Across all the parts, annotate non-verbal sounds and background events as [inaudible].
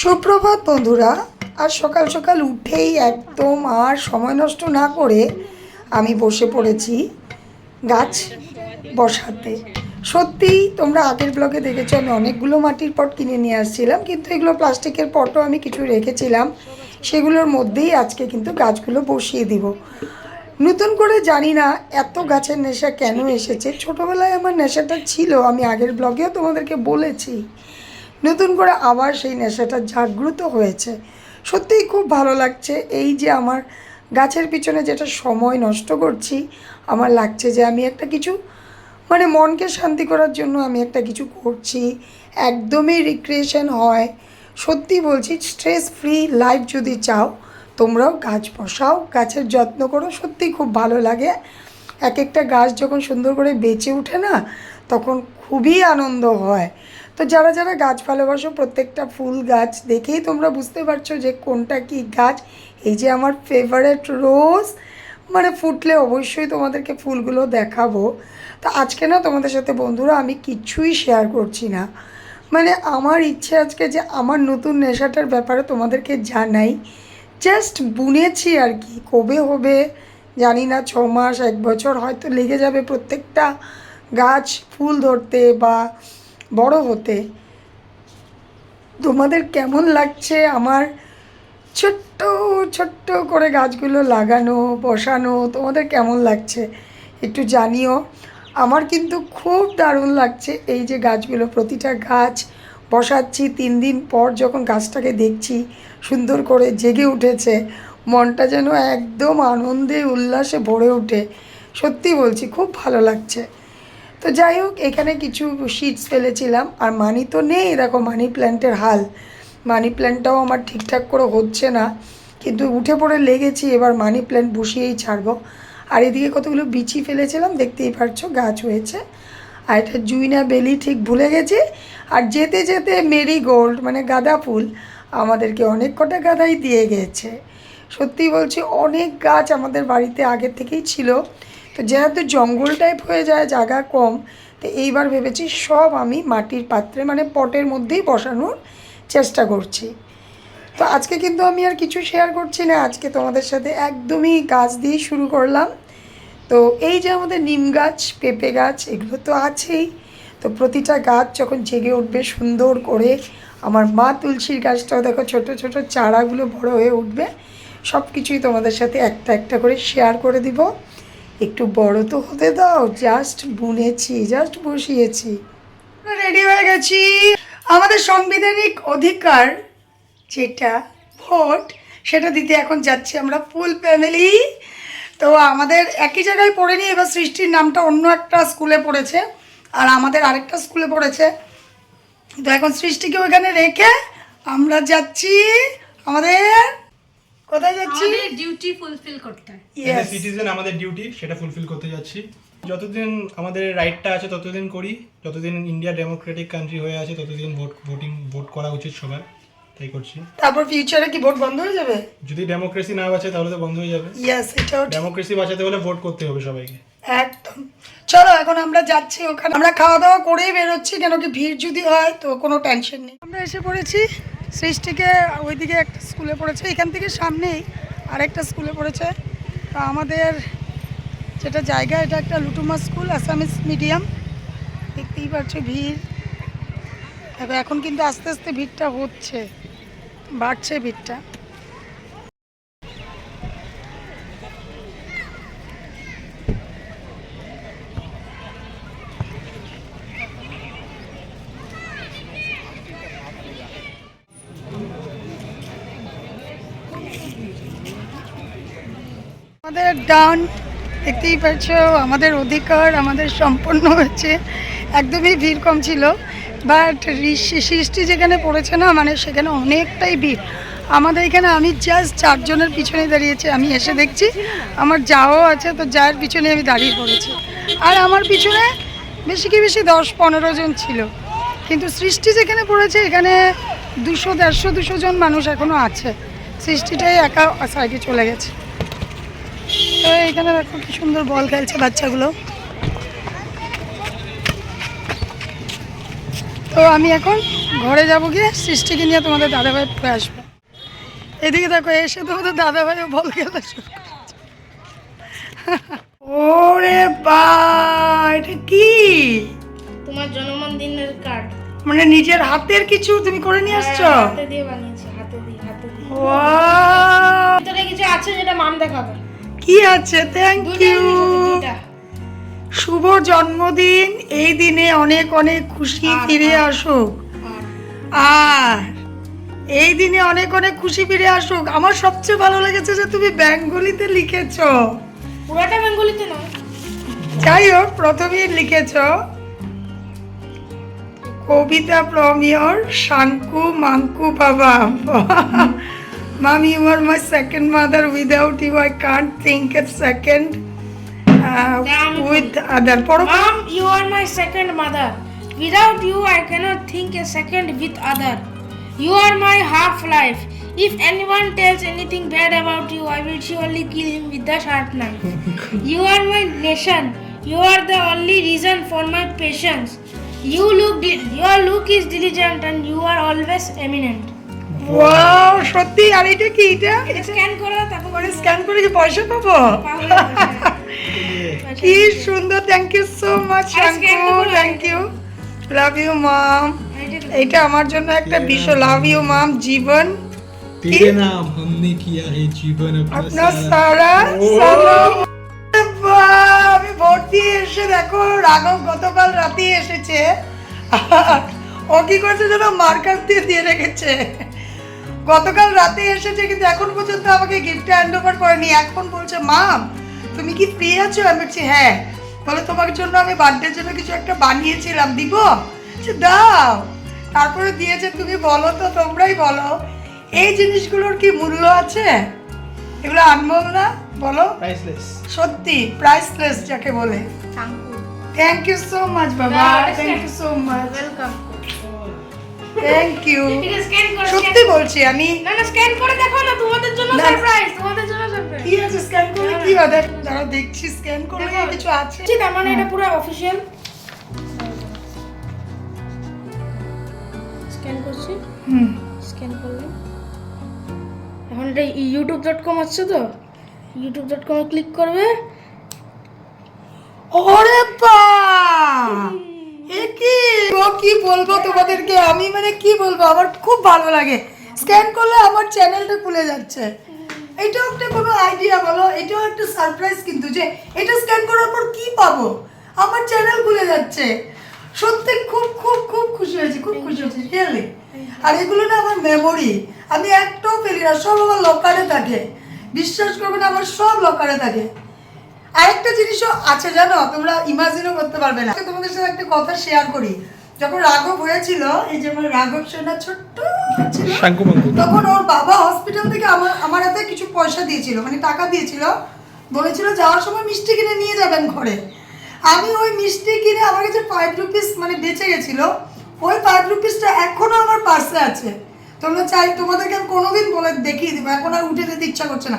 সুপ্রভাত বন্ধুরা, আর সকাল সকাল উঠেই একদম আর সময় নষ্ট না করে আমি বসে পড়েছি গাছ বসাতে। সত্যিই তোমরা আগের ব্লগে দেখেছ, আমি অনেকগুলো মাটির পট কিনে নিয়ে আসছিলাম, কিন্তু এগুলো প্লাস্টিকের পটও আমি কিছু রেখেছিলাম। সেগুলোর মধ্যেই আজকে কিন্তু গাছগুলো বসিয়ে দিব। নতুন করে জানি না এত গাছের নেশা কেন এসেছে। ছোটোবেলায় আমার নেশাটা ছিল, আমি আগের ব্লগেও তোমাদেরকে বলেছি। নতুন করে আবার সেই নেশাটা জাগ্রত হয়েছে। সত্যিই খুব ভালো লাগছে এই যে আমার গাছের পিছনে যেটা সময় নষ্ট করছি, আমার লাগছে যে আমি একটা কিছু মানে মনকে শান্তি করার জন্য আমি একটা কিছু করছি, একদমই রিক্রিয়েশন হয়। সত্যি বলছি স্ট্রেস ফ্রি লাইফ যদি চাও, তোমরাও গাছ বসাও, গাছের যত্ন করো সত্যি খুব ভালো লাগে। এক একটা গাছ যখন সুন্দর করে বেঁচে ওঠে না, তখন খুবই আনন্দ হয়। তো যারা যারা গাছ ভালোবাসো, প্রত্যেকটা ফুল গাছ দেখেই তোমরা বুঝতে পারছ যে কোনটা কি গাছ। এই যে আমার ফেভারেট রোজ মানে ফুটলে অবশ্যই তোমাদেরকে ফুলগুলো দেখাবো। তো আজকে না তোমাদের সাথে বন্ধুরা আমি কিচ্ছুই শেয়ার করছি না। মানে আমার ইচ্ছে আজকে যে আমার নতুন নেশাটার ব্যাপারে তোমাদেরকে জানাই। জাস্ট বুনেছি আর কি, কবে হবে জানি না, ছ মাস, এক বছর হয়তো লেগে যাবে প্রত্যেকটা গাছ, ফুল ধরতে বা বড় হতে। তোমাদের কেমন লাগছে আমার ছোট্ট ছোট্ট করে গাছগুলো লাগানো, বসানো, তোমাদের কেমন লাগছে একটু জানিও। আমার কিন্তু খুব দারুণ লাগছে এই যে গাছগুলো, প্রতিটা গাছ বসাচ্ছি, তিন দিন পর যখন গাছটাকে দেখছি, সুন্দর করে জেগে উঠেছে, মনটা যেন একদম আনন্দে, উল্লাসে ভরে ওঠে। সত্যি বলছি, খুব ভালো লাগছে। তো যাই হোক, এখানে কিছু শিটস ফেলেছিলাম, আর মানি তো নেই। দেখো মানি প্ল্যান্টের হাল। মানি প্ল্যান্টটাও আমার ঠিকঠাক করে হচ্ছে না। কিন্তু উঠে পড়ে লেগেছি, এবার মানি প্ল্যান্ট বসিয়েই ছাড়বো। আর এদিকে কতগুলো বিচি ফেলেছিলাম, দেখতেই পারছ, গাছ হয়েছে। আর এটা জুইনা বেলি ঠিক ভুলে গেছি। আর যেতে যেতে মেরি গোল্ড মানে গাঁদা ফুল, আমাদেরকে অনেক কটা গাঁদাই দিয়ে গেছে। সত্যি বলছি, অনেক গাছ আমাদের বাড়িতে আগে থেকেই ছিল। তো যেহেতু জঙ্গল টাইপ হয়ে যায়, জায়গা কম, তো এইবার ভেবেছি সব আমি মাটির পাত্রে মানে পটের মধ্যেই বসানোর চেষ্টা করছি। তো আজকে কিন্তু আমি আর কিছু শেয়ার করছি না, আজকে তোমাদের সাথে একদমই গাছ দিয়ে শুরু করলাম। তো এই যে আমাদের নিম গাছ, পেঁপে গাছ, এগুলো তো আছেই। তো প্রতিটা গাছ যখন জেগে উঠবে সুন্দর করে, আমার মা তুলসীর গাছটাও দেখো ছোট ছোট চারাগুলো বড় হয়ে উঠবে। সব কিছুই তোমাদের সাথে একটা একটা করে শেয়ার করে দিব। একটু বড় তো হতে দাও জাস্ট বুনেছি জাস্ট বসিয়েছি। রেডি হয়ে গেছি। আমাদের সাংবিধানিক অধিকার যেটা, ভোট, সেটা দিতে এখন যাচ্ছি আমরা ফুল ফ্যামিলি তো আমাদের একই জায়গায় পড়েনি এবার সৃষ্টির নামটা অন্য একটা স্কুলে পড়েছে, আর আমাদের আরেকটা স্কুলে পড়েছে। তো এখন সৃষ্টিকে ওইখানে রেখে আমরা যাচ্ছি আমাদের কোথায় যাচ্ছি? আমাদের ডিউটি ফুলফিল করতে Yes. সিটিজেন আমাদের ডিউটি সেটা ফুলফিল করতে যাচ্ছি। যতদিন আমাদের রাইটটা আছে ততদিন করি। যতদিন ইন্ডিয়া ডেমোক্রেটিক কান্ট্রি হয়ে আছে ততদিন ভোট ভোটিং ভোট করা উচিত সবার। তাই করছি। তারপর ফিউচারে কি ভোট বন্ধ হয়ে যাবে? যদি ডেমোক্রেসি না বাঁচে তাহলে তো বন্ধ হয়ে যাবে। ইয়েস এটাও ডেমোক্রেসি বাঁচাতে হলে ভোট করতে হবে সবাইকে। একদম। চলো এখন আমরা যাচ্ছি ওখানে। আমরা খাওয়া দাওয়া করেই বেরোচ্ছি কেন কি ভিড় যদি হয় তো কোনো টেনশন নেই। আমরা এসে পড়েছি সৃষ্টিকে ওইদিকে একটা স্কুলে পড়েছে, এখান থেকে সামনেই আরেকটা স্কুলে পড়েছে। তো আমাদের যেটা জায়গা, এটা একটা লুটুমা স্কুল, আসামিস মিডিয়াম। দেখতেই পাচ্ছ ভিড়। এখন কিন্তু আস্তে আস্তে ভিড়টা হচ্ছে, বাড়ছে ভিড়টা। আমাদের ডান দেখতেই পাচ্ছ, আমাদের অধিকার, আমাদের সম্পন্ন হয়েছে। একদমই ভিড় কম ছিল। বাট সৃষ্টি যেখানে পড়েছে না মানে সেখানে অনেকটাই ভিড়। আমাদের এখানে আমি জাস্ট চারজনের পিছনে দাঁড়িয়েছি, আমি এসে দেখছি। আমার যাও আছে, তো যার পিছনে আমি দাঁড়িয়ে পড়েছি। আর আমার পিছনে বেশি কি বেশি দশ পনেরো জন ছিল। কিন্তু সৃষ্টি যেখানে পড়েছে, এখানে দুশো, দেড়শো, দুশো জন মানুষ এখনও আছে। সৃষ্টিটাই একা সাইডে চলে গেছে। তো এখানে দেখো কি সুন্দর বল খেলছে বাচ্চাগুলো। তো আমি এখন ঘরে যাব গিয়ে সৃষ্টিকে নিয়ে তোমাদের দাদাভাই পরে আসব। এদিকে দেখো এসে তোমাদের দাদাভাইও বল খেলা শুরু। ওরে বা এটা কি? তোমার জন্মদিনের কার্ড মানে নিজের হাতের কিছু তুমি করে নিয়ে আসছো? হাতে দিয়ে বানিয়েছি হাতে দিয়ে হাতে দিয়ে! ভিতরে কিছু আছে যেটা মাম দেখাবে? কি আছে? থ্যাংক ইউ শুভ জন্মদিন। এই দিনে অনেক অনেক খুশি ফিরে আসুক। আর। এই দিনে অনেক অনেক খুশি ফিরে আসুক। আমার সবচেয়ে ভালো লেগেছে যে তুমি বেঙ্গলিতে লিখেছো। পুরোটা বেঙ্গলিতে নয়। যাই হোক প্রথমেই লিখেছ কবিতা প্রমিয়র শাঙ্কু মাঙ্কু বাবা। Mom, you are my second mother. Without you, I can't think a second uh, with other. Mom, you are my second mother. Without you, I cannot think a second with other. You are my half life. If anyone tells anything bad about you, I will surely kill him with the sharp knife. [laughs] you are my nation. You are the only reason for my patience. You look, your look is diligent, and you are always eminent. Wow সত্যি আর এটা কি এটা এটা scan করো তারপর মানে scan করে কি পয়সা পাবো [laughs] কি সুন্দর thank you so much R scan শাঙ্কু তো করো। Thank you love you mum এটা আমার জন্য একটা বিশ্ব লাভ ইউ মাম জীবন तेरे नाम हमने किया है जीवन अपना আপনার सारा। সারা সালাম বাহ, আমি ভোট দিয়ে এসে দেখো রাঘব গতকাল রাতে এসেছে [laughs] ও কি করছে যেন মার্কার দিয়ে দিয়ে রেখেছে গতকাল রাতে এসেছে কিন্তু এখন পর্যন্ত আমাকে গিফটটা হ্যান্ড ওভার করেনি এখন বলছে মাম তুমি কি ফ্রি আছো? আমি বলছি হ্যাঁ বলে তোমার জন্য আমি বার্থডের জন্য কিছু একটা বানিয়েছিলাম দিব? দাও। তারপরে দিয়েছে তুমি বলো তো তোমরাই বলো। এই জিনিসগুলোর কি মূল্য আছে? এগুলো আনমোল না? বলো. সত্যি প্রাইসলেস যাকে বলে। থ্যাংক ইউ সো মাচ বাবা। Thank you so much welcome thank you সত্যি বলছি আমি না না স্ক্যান করে দেখো না তোমাদের জন্য। সারপ্রাইজ তোমাদের জন্য সারপ্রাইজ কি আছে স্ক্যান করলে কি হবে দাঁড়াও দেখছি স্ক্যান করলে কিছু আছে? তার মানে এটা পুরো অফিশিয়াল স্ক্যান করছি। হুম। স্ক্যান করলাম। এখন এটা ইউটিউব ডট কম হচ্ছে তো? ইউটিউব ডট কমে ক্লিক করবে। ওরে বা কি? ও কি বলব তোমাদেরকে? আমি মানে কি বলব? আমার খুব ভালো লাগে। স্ক্যান করলে আমার চ্যানেলটা খুলে যাচ্ছে। এটাও একটা কোনো আইডিয়া বলো? এটাও একটা সারপ্রাইজ কিন্তু যে এটা স্ক্যান করার পর কি পাবো? আমার চ্যানেল খুলে যাচ্ছে। সত্যি খুব খুব খুব খুশি হয়েছি খুব খুশি হয়েছি রিয়েলি আর এগুলো না আমার মেমোরি আমি একটাও ফেলি না সব আমার লকারে থাকে। বিশ্বাস করবে না আমার সব লকারে থাকে। আরেকটা জিনিসও আছে জানো তোমরা ইমাজিনও করতে পারবে না। তোমাদের সাথে একটা কথা শেয়ার করি। যখন রাঘব হয়েছিল এই যে আমার রাঘব সেনা ছোট্ট ছিল তখন ওর বাবা হসপিটাল থেকে আমার আমার হাতে কিছু পয়সা দিয়েছিল মানে টাকা দিয়েছিল। বলেছিল যাওয়ার সময় মিষ্টি কিনে নিয়ে যাবেন ঘরে। আমি ওই মিষ্টি কিনে আমার কাছে ফাইভ রুপিস মানে বেঁচে গেছিল। ওই ফাইভ রুপিসটা এখনও আমার পার্সে আছে। তোমরা চাই তোমাদেরকে আমি কোনোদিন বলে দেখিয়ে দেবো এখন আর উঠে যেতে ইচ্ছা করছে না।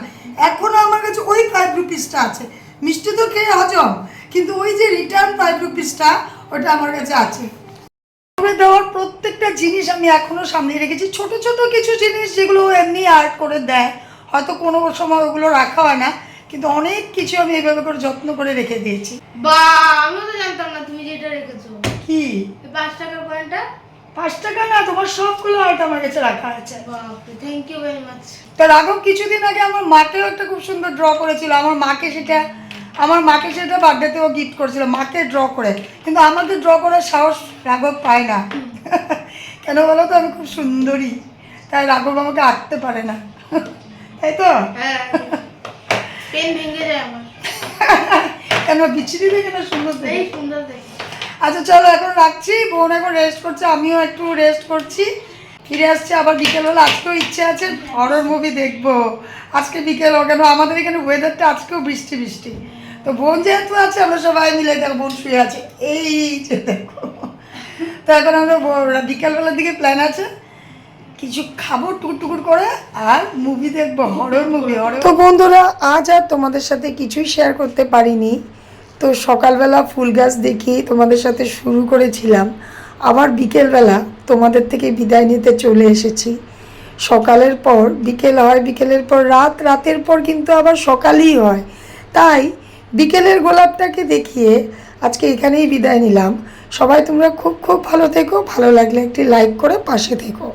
এখনও আমার কাছে ওই ফাইভ রুপিসটা আছে। মিষ্টি তো খেয়ে হজম কিন্তু ওই যে রিটার্ন ফাইভ রুপিসটা ওটা আমার কাছে আছে। দেওয়ার প্রত্যেকটা জিনিস আমি এখনও সামনে রেখেছি। ছোট ছোট কিছু জিনিস যেগুলো এমনি আর্ট করে দেয় হয়তো কোনো সময় ওগুলো রাখা হয় না কিন্তু অনেক কিছু আমি এইভাবে করে যত্ন করে রেখে দিয়েছি। বা আমি তো জানতাম না তুমি যেটা রেখেছো। কি? পাঁচ টাকার কয়েনটা পাঁচ টাকা না তোমার সবগুলো আর্ট আমার কাছে রাখা আছে। থ্যাংক ইউ ভেরি মাচ তো রাঘব কিছুদিন আগে আমার মাকেও একটা খুব সুন্দর ড্র করেছিল। আমার মাকে সেটা আমার মাকে সেটা বার্থডেতেও গিফট করেছিল মাকে ড্র করে। কিন্তু আমাকে ড্র করার সাহস রাঘব পায় না। [laughs] কেন বলো তো? আমি খুব সুন্দরী। তাই রাঘব আমাকে আঁকতে পারে না। [laughs] তাই তো? হ্যাঁ। [laughs] কেন বিচ্ছিরি দেখে না? সুন্দর সুন্দর দেখে। আচ্ছা চলো এখন রাখছি। বোন এখন রেস্ট করছে আমিও একটু রেস্ট করছি। ফিরে আসছে আবার বিকেলবেলা। আজকেও ইচ্ছে আছে হরর মুভি দেখব। আজকে বিকেল কেন আমাদের এখানে ওয়েদারটা আজকেও বৃষ্টি বৃষ্টি। তো বোন যেহেতু আছে, আমরা সবাই মিলে দেখো বোন শুয়ে আছে। এই যে দেখো। তো এখন আমরা বিকেলবেলার দিকে প্ল্যান আছে, কিছু খাব টুকুর টুকুর করে আর মুভি দেখব হরর মুভি হরর তো বন্ধুরা, আজ আর তোমাদের সাথে কিছুই শেয়ার করতে পারিনি। তো সকালবেলা ফুল গাছ দেখি তোমাদের সাথে শুরু করেছিলাম। আবার বিকেলবেলা তোমাদের থেকে বিদায় নিতে চলে এসেছি। সকালের পর, বিকেল হয়, বিকেলের পর রাত, রাতের পর কিন্তু আবার সকালই হয়। তাই বিকেলের গোলাপটাকে দেখিয়ে আজকে এখানেই বিদায় নিলাম। সবাই তোমরা খুব খুব ভালো থেকো। ভালো লাগলে একটি লাইক করে পাশে থেকো।